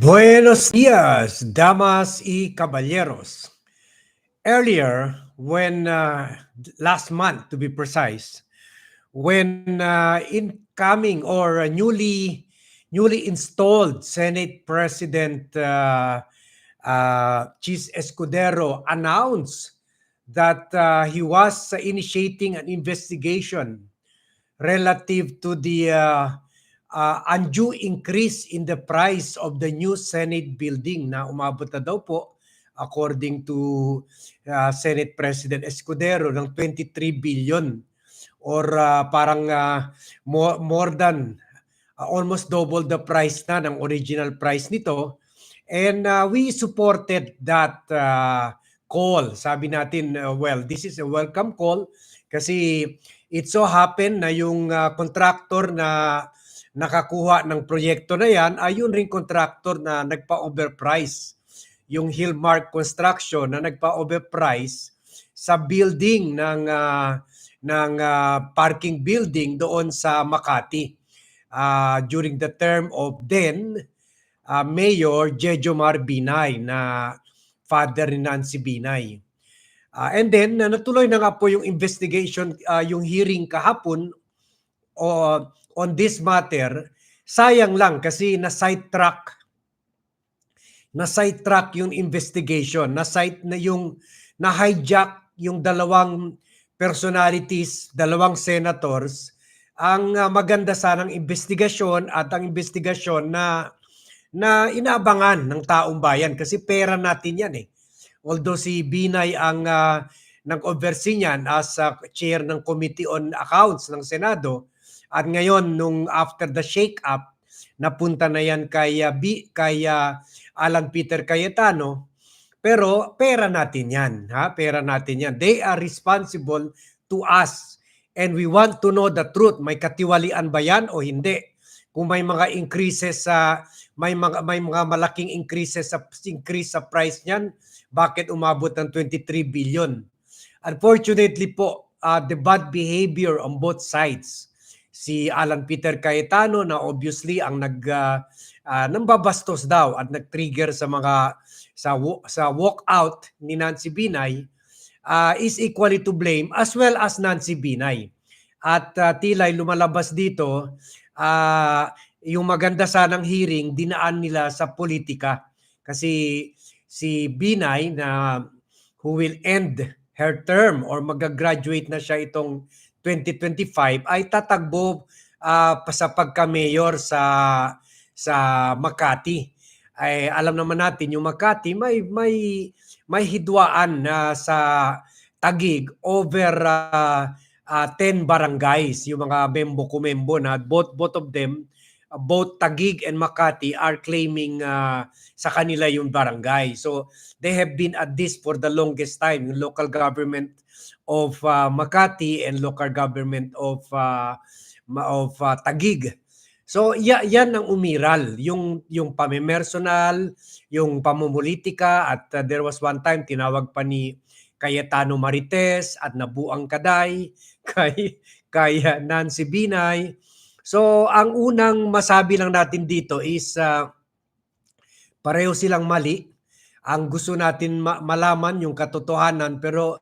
Buenos dias, damas y caballeros. Earlier, when uh, last month to be precise, when uh, incoming or uh, newly newly installed Senate President uh, uh, Chis Escudero announced that uh, he was initiating an investigation relative to the uh, undue increase in the price of the new Senate building na umabot na daw po according to uh, Senate President Escudero ng 23 billion or uh, parang uh, more, more than uh, almost double the price na ng original price nito. And uh, we supported that uh, call. Sabi natin uh, well this is a welcome call kasi it so happen na yung uh, contractor na nakakuha ng proyekto na yan ay yun ring contractor na nagpa-overprice. Yung Hillmark Construction na nagpa-overprice sa building ng uh, ng uh, parking building doon sa Makati uh, during the term of then uh, Mayor Jejomar Binay na father ni Nancy Binay. Uh, and then uh, natuloy na nga po yung investigation, uh, yung hearing kahapon o on this matter, sayang lang kasi na sidetrack na sidetrack yung investigation, na side na yung na hijack yung dalawang personalities, dalawang senators. Ang uh, maganda sanang investigasyon at ang investigasyon na na inaabangan ng taong bayan kasi pera natin yan eh. Although si Binay ang uh, nag-oversee niyan as uh, chair ng Committee on Accounts ng Senado, at ngayon, nung after the shake-up, napunta na yan kay, uh, B, kay uh, Alan Peter Cayetano. Pero pera natin yan. Ha? Pera natin yan. They are responsible to us. And we want to know the truth. May katiwalian ba yan o hindi? Kung may mga increases sa may mga may mga malaking increases sa increase sa price niyan, bakit umabot ng 23 billion? Unfortunately po, uh, the bad behavior on both sides si Alan Peter Cayetano na obviously ang nag uh, uh, nambabastos daw at nag-trigger sa mga sa sa walkout ni Nancy Binay uh, is equally to blame as well as Nancy Binay. At uh, tila'y lumalabas dito uh, yung maganda sanang hearing dinaan nila sa politika kasi si Binay na who will end her term or mag-graduate na siya itong 2025 ay tatagbo uh, sa pagka-mayor sa sa Makati. Ay alam naman natin yung Makati may may may hidwaan na uh, sa Tagig over uh, uh, 10 barangays yung mga membo kumembo na both both of them both Tagig and Makati are claiming uh, sa kanila yung barangay. So they have been at this for the longest time yung local government of uh, Makati and local government of uh, of uh, Tagig. So ya, yan ang umiral, yung yung pamimersonal, yung pamumulitika at uh, there was one time tinawag pa ni Cayetano Marites at Nabuang Kaday kay kay Nancy Binay. So ang unang masabi lang natin dito is uh, pareho silang mali. Ang gusto natin ma- malaman yung katotohanan pero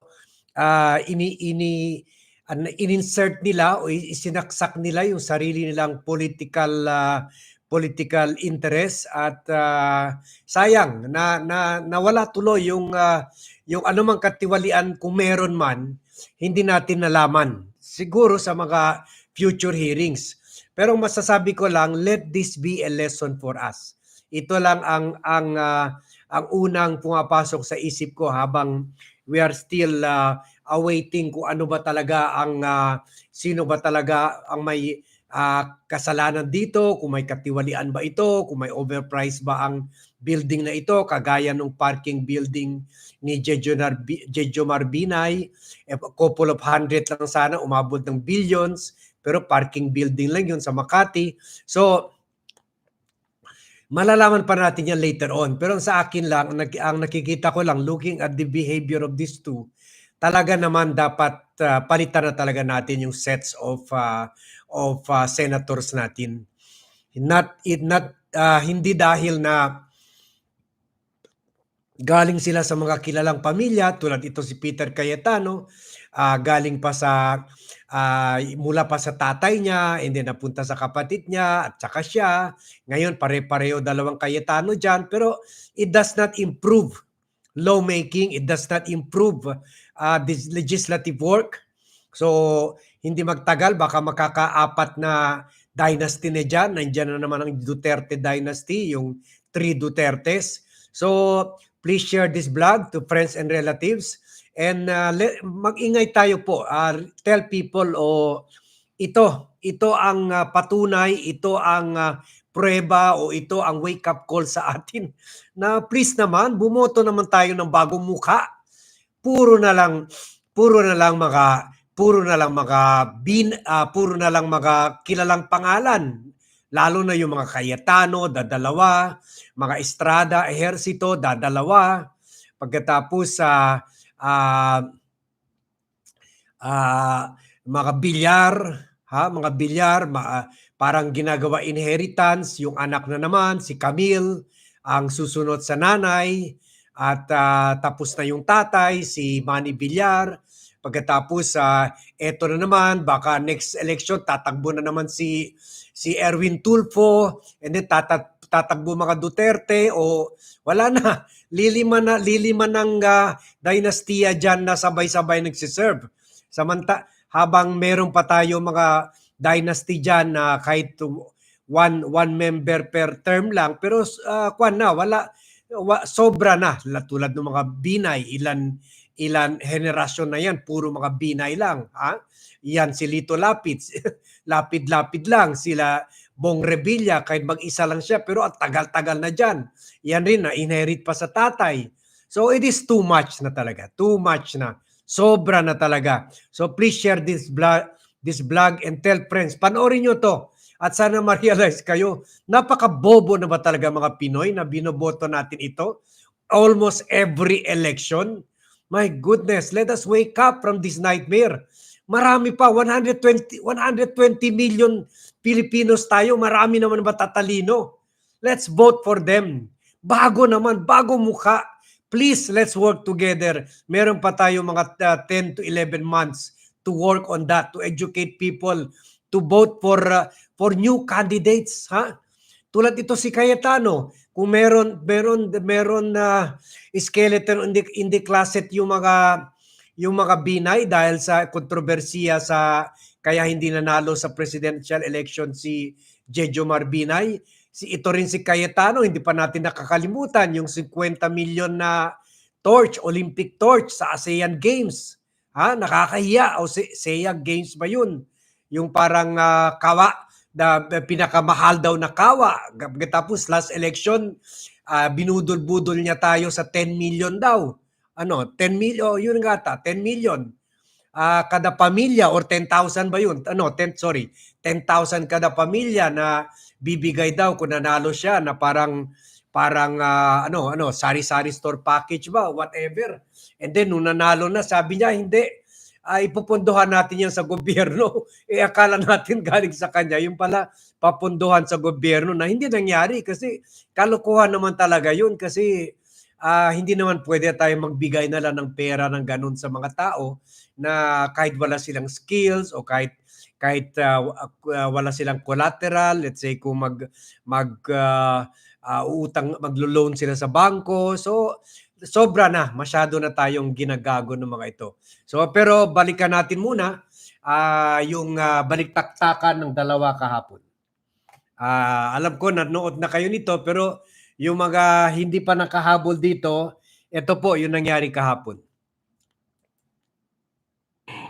uh, ini ini uh, in-insert nila o isinaksak nila yung sarili nilang political uh, political interest at uh, sayang na, na nawala tuloy yung uh, yung anumang katiwalian kung meron man hindi natin nalaman siguro sa mga future hearings pero masasabi ko lang let this be a lesson for us. Ito lang ang ang uh, ang unang pumapasok sa isip ko habang we are still uh, awaiting kung ano ba talaga ang uh, sino ba talaga ang may uh, kasalanan dito, kung may katiwalian ba ito, kung may overpriced ba ang building na ito, kagaya ng parking building ni Jejomar, Jejomar Binay, a couple of hundred lang sana, umabot ng billions, pero parking building lang yun sa Makati. So, Malalaman pa natin yan later on. Pero sa akin lang, ang nakikita ko lang, looking at the behavior of these two, talaga naman dapat uh, palitan na talaga natin yung sets of uh, of uh, senators natin. Not it not uh, hindi dahil na galing sila sa mga kilalang pamilya tulad ito si Peter Cayetano, ah, galing pa sa ah, mula pa sa tatay niya and then napunta sa kapatid niya at saka siya. Ngayon pare-pareho dalawang Cayetano diyan pero it does not improve lawmaking, it does not improve uh, this legislative work. So, hindi magtagal, baka makakaapat na dynasty na dyan. Nandiyan na naman ang Duterte dynasty, yung three Dutertes. So, please share this blog to friends and relatives. And uh, mag-ingay tayo po. Uh, tell people, oh, ito, ito ang uh, patunay, ito ang uh, prueba o ito ang wake-up call sa atin na please naman, bumoto naman tayo ng bagong mukha. Puro na lang, puro na lang mga, puro na lang mga bin, uh, puro na lang mga kilalang pangalan. Lalo na yung mga Cayetano, dadalawa, mga Estrada, Ejercito, dadalawa. Pagkatapos sa uh, uh, uh, mga bilyar, ha, mga bilyar, ma, parang ginagawa inheritance, yung anak na naman, si Camille, ang susunod sa nanay, at uh, tapos na yung tatay, si Manny Villar. Pagkatapos, uh, eto na naman, baka next election, tatakbo na naman si si Erwin Tulfo, and then tatat tatakbo mga Duterte o wala na. Lilima na lilima ng uh, dynastiya diyan na sabay-sabay nagsiserve. Samanta habang meron pa tayo mga dynasty diyan na kahit one one member per term lang pero uh, kwan na wala wa, sobra na tulad ng mga binay ilan ilan henerasyon na yan puro mga binay lang ha yan si Lito Lapid lapid-lapid lang sila Bong Revilla kahit mag-isa lang siya pero at tagal-tagal na diyan yan rin na inherit pa sa tatay so it is too much na talaga too much na sobra na talaga so please share this blog this blog and tell friends. Panoorin nyo to. At sana ma-realize kayo, napaka-bobo na ba talaga mga Pinoy na binoboto natin ito? Almost every election. My goodness, let us wake up from this nightmare. Marami pa, 120, 120 million Filipinos tayo. Marami naman ba tatalino? Let's vote for them. Bago naman, bago mukha. Please, let's work together. Meron pa tayo mga uh, 10 to 11 months to work on that, to educate people, to vote for uh, for new candidates, ha? Tulad ito si Cayetano, kung meron meron meron na uh, skeleton in the, in the closet yung mga yung mga binay dahil sa kontrobersiya sa kaya hindi nanalo sa presidential election si Jejo Marbinay. Si ito rin si Cayetano, hindi pa natin nakakalimutan yung 50 million na torch, Olympic torch sa ASEAN Games. Ha? Nakakahiya. O Seiya Games ba yun? Yung parang uh, kawa, na pinakamahal daw na kawa. Tapos last election, uh, binudol-budol niya tayo sa 10 million daw. Ano, 10 million, oh, yun nga ta, 10 million. Uh, kada pamilya or 10,000 ba yun? Ano, 10, sorry, 10,000 kada pamilya na bibigay daw kung nanalo siya na parang parang uh, ano ano sari-sari store package ba whatever and then nung nanalo na sabi niya hindi uh, ipupunduhan natin yan sa gobyerno. Eh akala natin galing sa kanya. Yung pala papunduhan sa gobyerno na hindi nangyari kasi kalokohan naman talaga yun kasi uh, hindi naman pwede tayo magbigay na lang ng pera ng ganun sa mga tao na kahit wala silang skills o kahit kahit uh, wala silang collateral. Let's say kung mag mag uh, uh, utang maglo-loan sila sa bangko. So sobra na, masyado na tayong ginagago ng mga ito. So pero balikan natin muna uh, yung uh, baliktaktakan ng dalawa kahapon. Uh, alam ko nanood na kayo nito pero yung mga hindi pa nakahabol dito, ito po yung nangyari kahapon.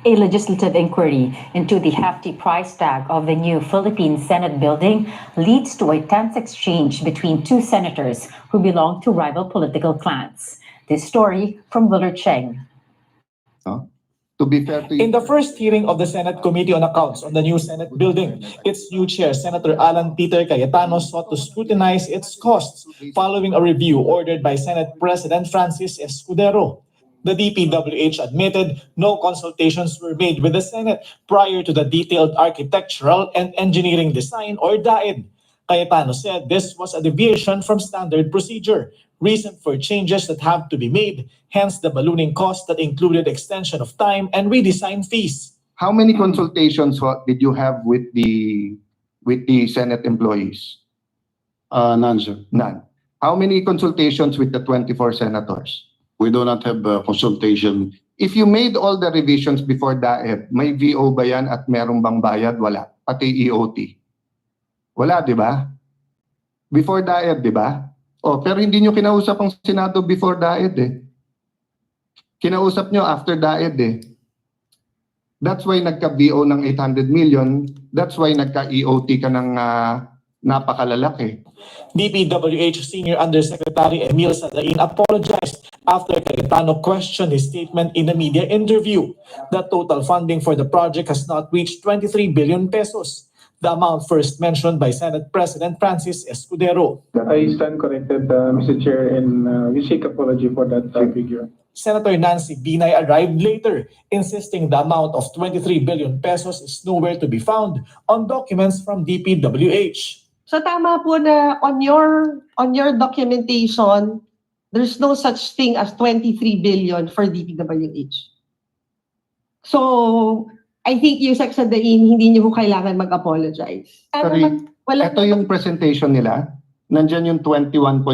A legislative inquiry into the hefty price tag of the new Philippine Senate building leads to a tense exchange between two senators who belong to rival political clans. This story from Willard Cheng. No? To be fair to you. In the first hearing of the Senate Committee on Accounts on the new Senate building, its new chair, Senator Alan Peter Cayetano, sought to scrutinize its costs following a review ordered by Senate President Francis Escudero. The DPWH admitted no consultations were made with the Senate prior to the detailed architectural and engineering design or DAED. Cayetano said this was a deviation from standard procedure. reason for changes that have to be made, hence the ballooning cost that included extension of time and redesign fees. How many consultations wa- did you have with the, with the Senate employees? Uh, none, sir. None. How many consultations with the 24 senators? We do not have uh, consultation. If you made all the revisions before DAED, may VO ba yan at merong bang bayad? Wala. Pati EOT. Wala, di ba? Before DAED, di ba? Oh, pero hindi nyo kinausap ang Senado before DAED eh. Kinausap nyo after DAED eh. That's why nagka-VO ng 800 million. That's why nagka-EOT ka ng ah, napakalalaki. DPWH Senior Undersecretary Emil Sadain apologized after Cayetano questioned his statement in a media interview. The total funding for the project has not reached 23 billion pesos, the amount first mentioned by Senate President Francis Escudero. I stand corrected, uh, Mr. Chair, and uh, we seek apology for that uh, figure. Senator Nancy Binay arrived later, insisting the amount of 23 billion pesos is nowhere to be found on documents from DPWH. So tama po na on your on your documentation, there's no such thing as 23 billion for DPWH. So I think yung Sex Dain, hindi niyo po kailangan mag-apologize. Ano Sorry, wala Ito yung presentation nila. Nandyan yung 21.7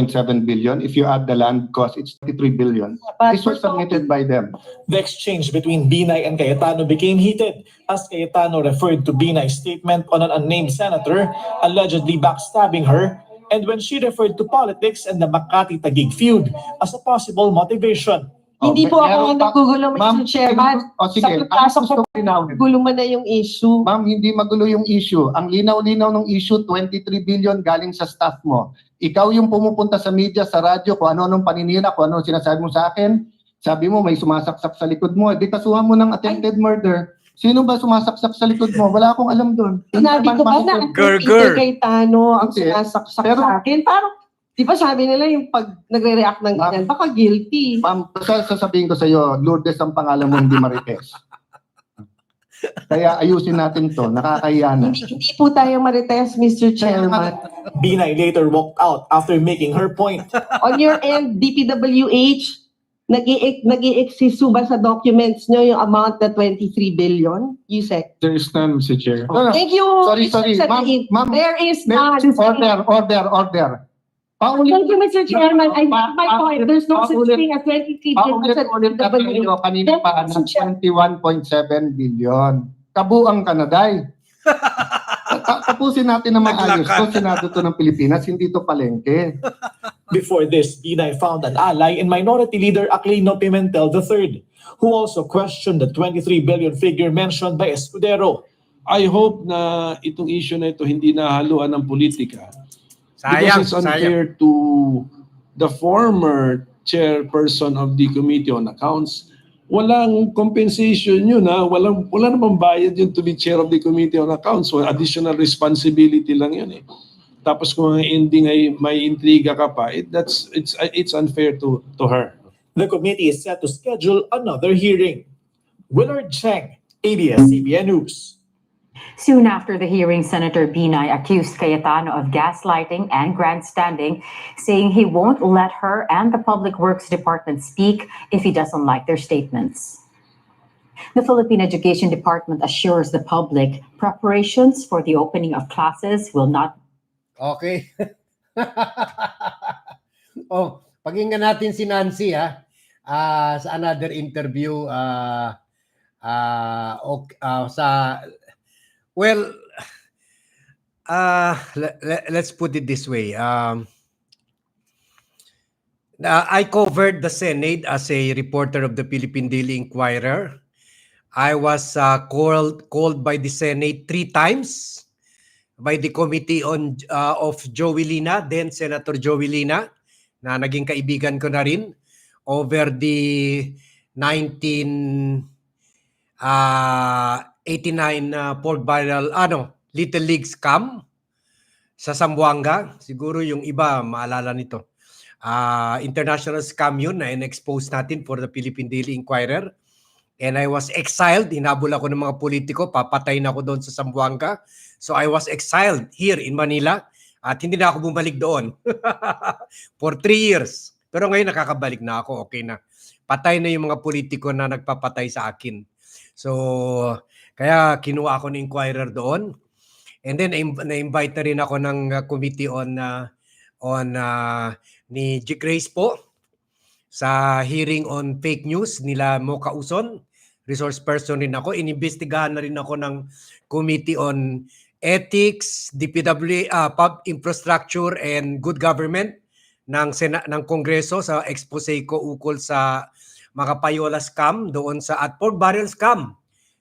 billion. If you add the land cost, it's 33 billion. but This was we're submitted by them. The exchange between Binay and Cayetano became heated as Cayetano referred to Binay's statement on an unnamed senator allegedly backstabbing her and when she referred to politics and the Makati Tagig feud as a possible motivation. Hindi Oh, po meron ako pa- nagugulo, Ma'am, Mr. Chairman. O sige, Sa ang pagpasok gusto ko linawin. Na yung issue. Ma'am, hindi magulo yung issue. Ang linaw-linaw ng issue, 23 billion galing sa staff mo. Ikaw yung pumupunta sa media, sa radyo, kung ano-anong paninira, kung ano sinasabi mo sa akin. Sabi mo, may sumasaksak sa likod mo. Di kasuhan mo ng attempted murder. Sino ba sumasaksak sa likod mo? Wala akong alam doon. Sinabi ko ba na ang Gur, gur. Cayetano ang Hindi. sinasaksak Pero- sa akin? Parang, di ba sabi nila yung pag nagre-react ng ganyan, baka guilty. Ma'am, sa- sasabihin ko sa iyo, Lourdes ang pangalan mo, hindi Marites. Kaya ayusin natin to, nakakahiya na. Hindi, hindi po tayo marites, Mr. Chairman. Binay later walked out after making her point. On your end, DPWH, nag i ba sa documents nyo yung amount na 23 billion? Yusek. There is none, Mr. Chair. No, no. Thank you. Sorry, sorry. Ma'am, ma'am, There is none. Order, order, order. Paulit, Thank you, Mr. Chairman. I make my point. There's no such thing as 23 billion paulit-ulit na kanina pa ng Mr. 21.7 billion. Kabuang Kanaday. Ta- Tapusin natin na maayos to. Senado to ng Pilipinas, hindi to palengke. Before this, Binay found an ally in Minority Leader Aquilino Pimentel III, who also questioned the 23 billion figure mentioned by Escudero. I hope na itong issue na ito hindi nahaluan ng politika. Sayang, because it's sayang. unfair to the former chairperson of the Committee on Accounts. Walang compensation yun ha. Walang, wala namang bayad yun to be chair of the Committee on Accounts. So additional responsibility lang yun eh. Tapos kung ang ending ay may intriga ka pa, it, that's, it's, uh, it's unfair to, to her. The committee is set to schedule another hearing. Willard Cheng, ABS-CBN News. Soon after the hearing, Senator Binay accused Cayetano of gaslighting and grandstanding, saying he won't let her and the Public Works Department speak if he doesn't like their statements. The Philippine Education Department assures the public preparations for the opening of classes will not Okay. oh, pakinggan natin si Nancy ha. Ah, sa another interview ah ah, ok- ah, sa Well, uh, le- le- let's put it this way. Um, uh, I covered the Senate as a reporter of the Philippine Daily Inquirer. I was uh, called called by the Senate three times by the committee on uh, of Joey Lina, then Senator Joey Lina, na naging kaibigan ko na rin over the 19 uh, 89 na pork barrel, ano, Little League scam sa Zamboanga. Siguro yung iba maalala nito. Ah, international scam yun na in-expose natin for the Philippine Daily Inquirer. And I was exiled. Hinabol ako ng mga politiko. Papatay na ako doon sa Zamboanga. So I was exiled here in Manila. At hindi na ako bumalik doon. For three years. Pero ngayon nakakabalik na ako. Okay na. Patay na yung mga politiko na nagpapatay sa akin. So, kaya kinuha ako ng inquirer doon. And then na- na-invite na rin ako ng uh, committee on uh, on uh, ni G. Grace po sa hearing on fake news nila Mo Kauson. Resource person rin ako. Inimbestigahan na rin ako ng committee on ethics, DPW, uh, pub infrastructure and good government ng Sena- ng Kongreso sa expose ko ukol sa mga payola scam doon sa at pork barrel scam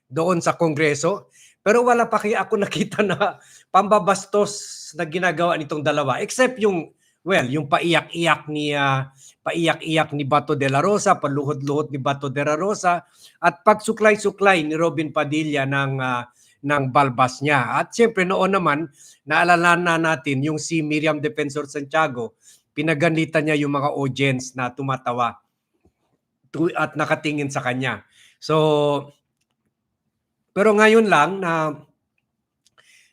doon sa Kongreso. Pero wala pa kaya ako nakita na pambabastos na ginagawa nitong dalawa except yung well, yung paiyak-iyak ni ah, paiyak-iyak ni Bato de la Rosa, paluhod-luhod ni Bato de la Rosa at pagsuklay-suklay ni Robin Padilla ng ah, ng balbas niya. At siyempre noon naman, naalala na natin yung si Miriam Defensor Santiago, pinaganitan niya yung mga audience na tumatawa tu- at nakatingin sa kanya. So, pero ngayon lang na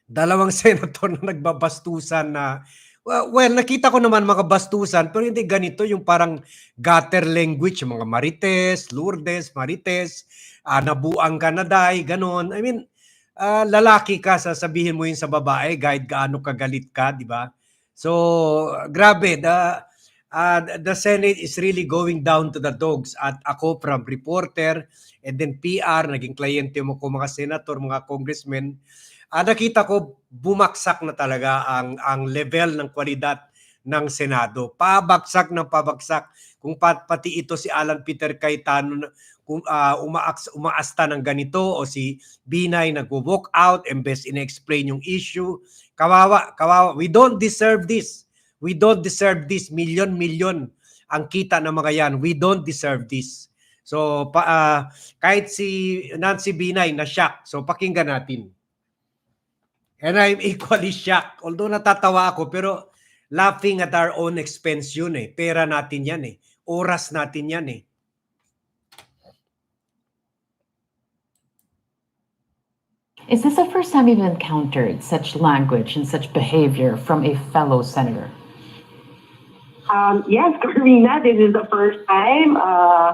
dalawang senator na nagbabastusan na well, well, nakita ko naman mga bastusan pero hindi ganito yung parang gutter language mga Marites, Lourdes, Marites, ah, nabuang ka na day, ganon. I mean, ah, lalaki ka, sasabihin mo yun sa babae, kahit gaano kagalit ka, di ba? So, grabe, the, ah, the Senate is really going down to the dogs. At ako from reporter and then PR, naging kliyente mo ko mga senator, mga congressmen, ah, nakita ko bumaksak na talaga ang, ang level ng kwalidad ng Senado. Pabagsak ng pabagsak. Kung pat, pati ito si Alan Peter Cayetano kung ah, umaaks, umaasta ng ganito o si Binay nagwo-walk out imbes in-explain yung issue. Kawawa, kawawa. We don't deserve this. We don't deserve this. Milyon-milyon ang kita ng mga yan. We don't deserve this. So, pa, ah, kahit si Nancy Binay na shock. So, pakinggan natin. And I'm equally shocked. Although natatawa ako, pero laughing at our own expense yun eh. Pera natin yan eh. Oras natin yan eh. Is this the first time you've encountered such language and such behavior from a fellow senator? Um, yes, Carmina, this is the first time uh,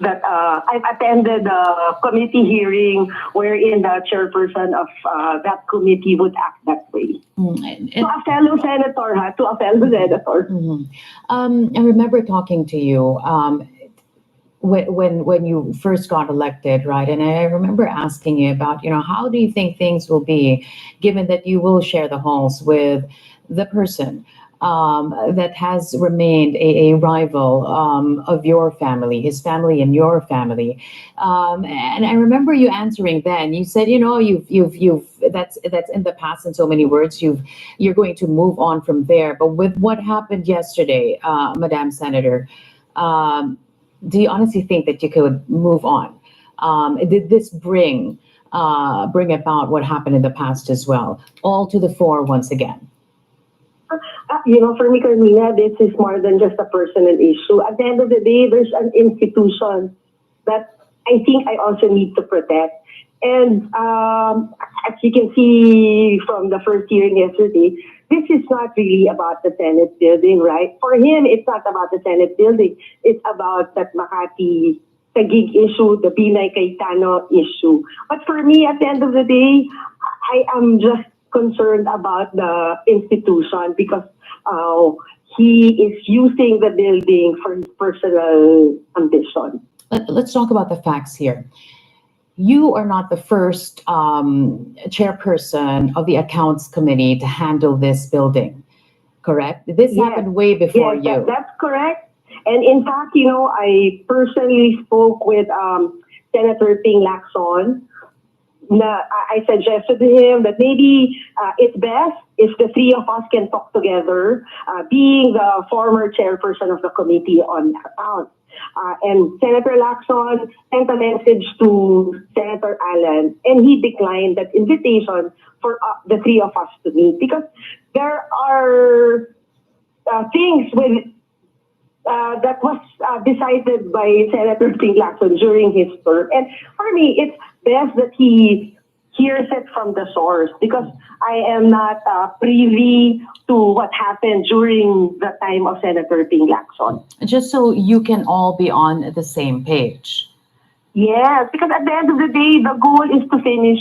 that uh, I've attended a committee hearing wherein the chairperson of uh, that committee would act that way. Mm, and- To a fellow senator, ha? To a fellow senator. Mhm. Um, I remember talking to you um, when, when when you first got elected, right? And I remember asking you about, you know, how do you think things will be, given that you will share the halls with the person um, that has remained a, a rival um, of your family, his family and your family. Um, and I remember you answering then. You said, you know, you've you've you've that's that's in the past in so many words. You've you're going to move on from there. But with what happened yesterday, uh, Madam Senator, um, do you honestly think that you could move on? Um, did this bring uh, bring about what happened in the past as well, all to the fore once again? Uh, you know, for me, Carmina, this is more than just a personal issue. At the end of the day, there's an institution that I think I also need to protect. And um, as you can see from the first hearing yesterday, this is not really about the Senate building, right? For him, it's not about the Senate building. It's about that Makati Tagig issue, the Binay Cayetano issue. But for me, at the end of the day, I am just concerned about the institution because uh, he is using the building for his personal ambition. Let, let's talk about the facts here. You are not the first um, chairperson of the accounts committee to handle this building, correct? This Yes. happened way before yes, you. that- that's correct. And in fact, you know, I personally spoke with um, Senator Ping Lacson. Na, I suggested to him that maybe uh, it's best if the three of us can talk together, uh, being the former chairperson of the committee on accounts. Uh, and Senator Lacson sent a message to Senator Allen, and he declined that invitation for uh, the three of us to meet because there are uh, things with uh, that was uh, decided by Senator Ping Lacson during his term. And for me, it's best that he hears it from the source because I am not uh, privy to what happened during the time of Senator Ping Lacson. Just so you can all be on the same page. Yes, because at the end of the day, the goal is to finish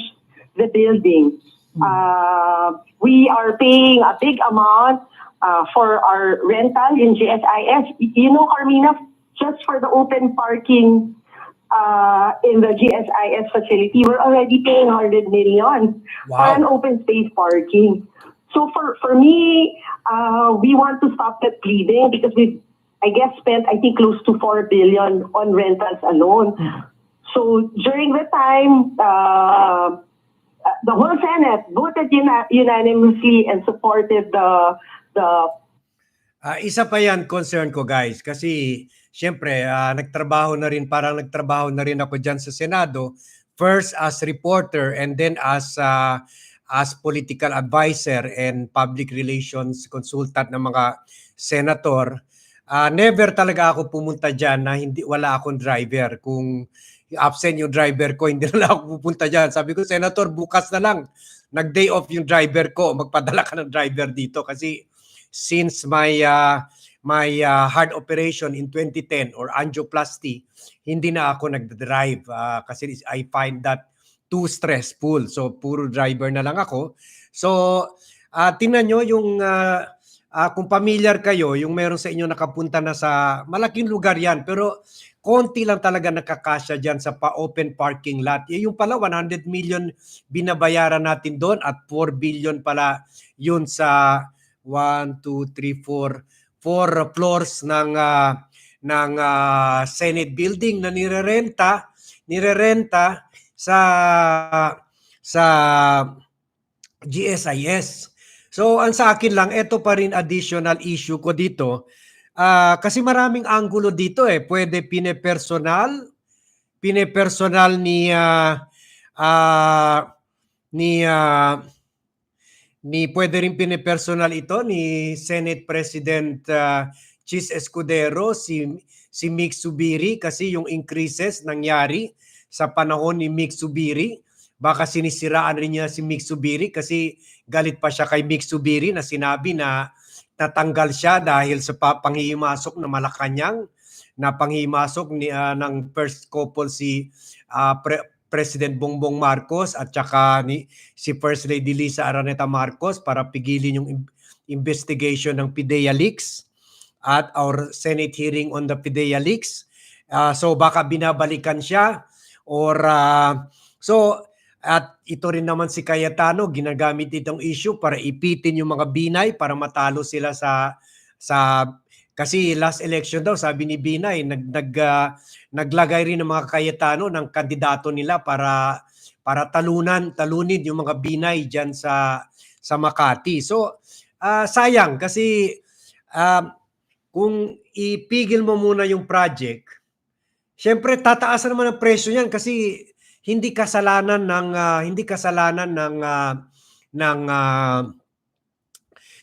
the building. Uh, we are paying a big amount uh, for our rental in GSIS. You know, Carmina, just for the open parking uh, in the GSIS facility, we're already paying 100 million for an Wow. open space parking. So for, for me, uh, we want to stop that bleeding because we've, I guess, spent, I think, close to 4 billion on rentals alone. So during the time, uh, uh, the whole Senate voted una- unanimously and supported the the Ah, isa pa yan concern ko guys kasi syempre ah, nagtrabaho na rin parang nagtrabaho na rin ako diyan sa Senado first as reporter and then as ah, as political advisor and public relations consultant ng mga senator. Ah, never talaga ako pumunta diyan na hindi wala akong driver. Kung absent yung driver ko hindi na ako pupunta diyan sabi ko senator bukas na lang. Nag day off yung driver ko. Magpadala ka ng driver dito. Kasi since my uh, my uh, heart operation in 2010 or angioplasty, hindi na ako nagddrive uh, kasi I find that too stressful. So puro driver na lang ako. So uh, tingnan nyo yung uh, uh, kung familiar kayo, yung meron sa inyo nakapunta na sa malaking lugar yan pero konti lang talaga nakakasya dyan sa pa-open parking lot. Eh, Yung pala 100 million binabayaran natin doon at 4 billion pala yun sa 1, 2, 3, 4, 4 floors ng ah, ng ah, Senate building na nirerenta, nirerenta sa sa GSIS. So ang sa akin lang, ito pa rin additional issue ko dito. Ah, kasi maraming anggulo dito eh. Pwede pine-personal, pine-personal ni ah, ah, ni ah, ni pwede rin pinipersonal ito ni Senate President uh, Chis Escudero si si Mick Subiri kasi yung increases nangyari sa panahon ni Mick Subiri. Baka sinisiraan rin niya si Mick Subiri kasi galit pa siya kay Mick Subiri na sinabi na natanggal siya dahil sa pa- panghihimasok na Malacanang na panghihimasok ni ah, ng first couple si ah, Pre- President Bongbong Marcos at saka ni si First Lady Lisa Araneta Marcos para pigilin yung investigation ng PIDEA leaks at our Senate hearing on the PIDEA leaks. Ah, so baka binabalikan siya or ah, so at ito rin naman si Cayetano ginagamit itong issue para ipitin yung mga Binay para matalo sila sa sa kasi last election daw sabi ni Binay nag nag ah, naglagay rin ng mga Cayetano ng kandidato nila para para talunan talunin yung mga Binay diyan sa sa Makati. So ah, sayang kasi ah, kung ipigil mo muna yung project, syempre tataas na naman ang presyo niyan kasi hindi kasalanan ng ah, hindi kasalanan ng ah, ng ah,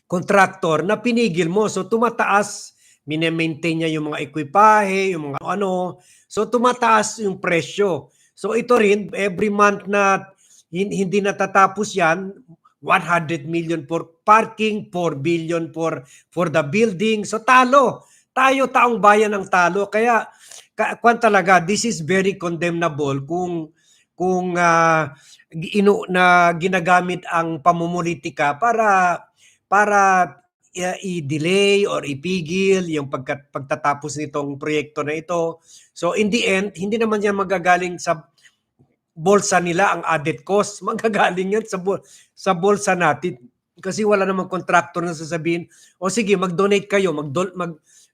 contractor na pinigil mo. So tumataas, minemaintain niya yung mga ekwipahe, yung mga ano. So tumataas yung presyo. So ito rin, every month na hin- hindi natatapos yan, 100 million for parking, 4 billion for for the building. So talo. Tayo taong bayan ang talo. Kaya ka, kwan talaga, this is very condemnable kung kung ah, inu, na ginagamit ang pamumulitika para para uh, i-delay or ipigil yung pagka, pagtatapos nitong proyekto na ito. So in the end, hindi naman yan magagaling sa bolsa nila ang added cost. Magagaling yan sa, bol- sa bolsa natin. Kasi wala namang contractor na sasabihin, o sige, mag-donate kayo, mag, mag,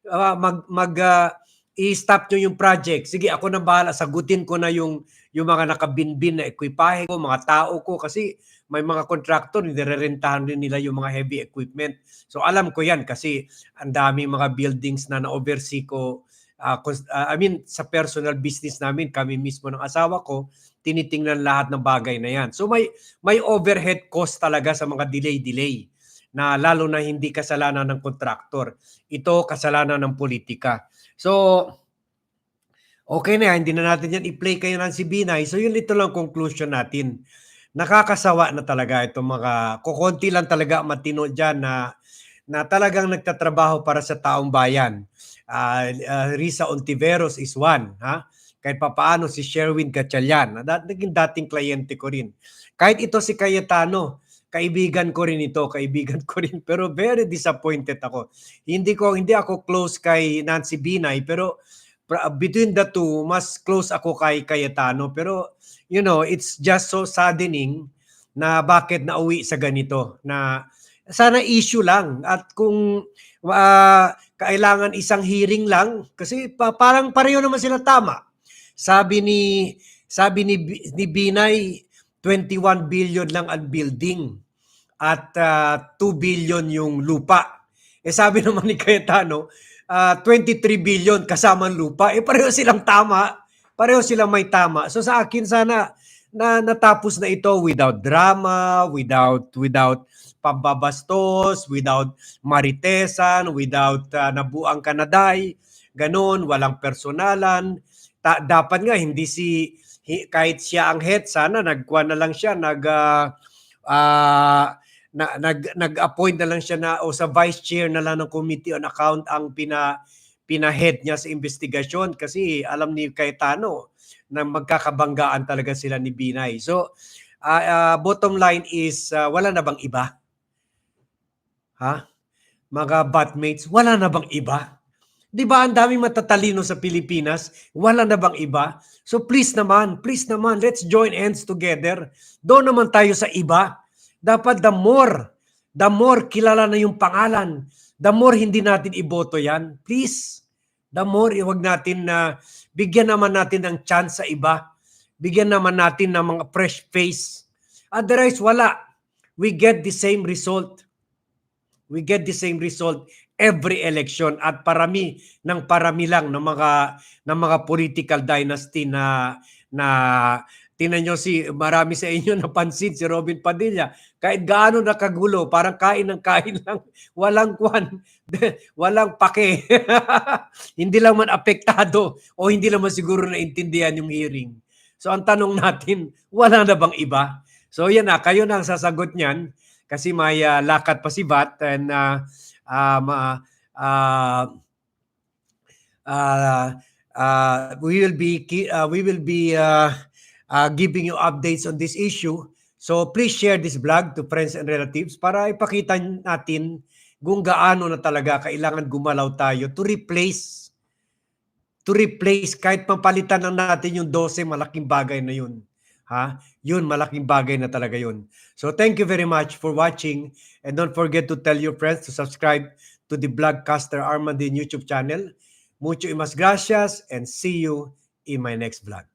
ah, mag, mag ah, i-stop nyo yung project. Sige, ako na bahala, sagutin ko na yung, yung mga nakabinbin na ekwipahe ko, mga tao ko, kasi may mga contractor, nirerentahan din nila yung mga heavy equipment. So alam ko yan kasi ang daming mga buildings na na-oversee ko. ah, I mean, sa personal business namin, kami mismo ng asawa ko, tinitingnan lahat ng bagay na yan. So may, may overhead cost talaga sa mga delay-delay na lalo na hindi kasalanan ng kontraktor. Ito kasalanan ng politika. So, okay na yan, hindi na natin yan i-play kayo ng si Binay. So yun ito lang conclusion natin. Nakakasawa na talaga itong mga kukonti lang talaga matino dyan na na talagang nagtatrabaho para sa taong bayan. Ah, ah, Risa Ontiveros is one, ha? Kahit papaano si Sherwin Gatchalian, dat- naging dating kliyente ko rin. Kahit ito si Cayetano, kaibigan ko rin ito, kaibigan ko rin, pero very disappointed ako. Hindi ko hindi ako close kay Nancy Binay, pero between the two, mas close ako kay Cayetano, pero you know, it's just so saddening na bakit nauwi sa ganito na sana issue lang at kung ah, kailangan isang hearing lang kasi pa, parang pareho naman sila tama. Sabi ni sabi ni ni Binay 21 billion lang ang building at ah, 2 billion yung lupa. Eh sabi naman ni Cayetano, ah, 23 billion kasama lupa. Eh pareho silang tama. Pareho silang may tama. So sa akin sana na natapos na ito without drama, without without pambabastos, without maritesan, without uh, nabuang kanaday, ganun, walang personalan. Ta- dapat nga hindi si hi- kahit siya ang head sana nagkuha na lang siya nag ah, ah, na, nag nag-appoint na lang siya na o sa vice chair na lang ng committee on account ang pina pina-head niya sa investigasyon kasi alam ni Cayetano na magkakabanggaan talaga sila ni Binay. So, ah, ah, bottom line is ah, wala na bang iba? Ha? Mga batmates, wala na bang iba? 'Di ba ang daming matatalino sa Pilipinas? Wala na bang iba? So please naman, please naman, let's join hands together. Doon naman tayo sa iba. Dapat the more, the more kilala na yung pangalan, the more hindi natin iboto yan. Please, the more iwag natin na bigyan naman natin ng chance sa iba. Bigyan naman natin ng mga fresh face. Otherwise, wala. We get the same result. We get the same result every election at parami ng parami lang ng mga ng mga political dynasty na na tinan nyo si marami sa inyo napansin si Robin Padilla. Kahit gaano nakagulo parang kain ng kain lang. Walang kwan walang pake. Hindi lang man apektado o hindi lang man siguro naintindihan yung hearing. So ang tanong natin wala na bang iba? So yan na kayo na ang sasagot niyan kasi may ah, lakad pa si Bat and uh, um, uh, uh, uh, uh, we will be uh, we will be uh, uh, giving you updates on this issue. So please share this vlog to friends and relatives para ipakita natin kung gaano na talaga kailangan gumalaw tayo to replace to replace kahit papalitan na natin yung 12 malaking bagay na yun. Ha? Yun, malaking bagay na talaga yun. So thank you very much for watching and don't forget to tell your friends to subscribe to the Vlogcaster Armandin YouTube channel. Mucho y mas gracias and see you in my next vlog.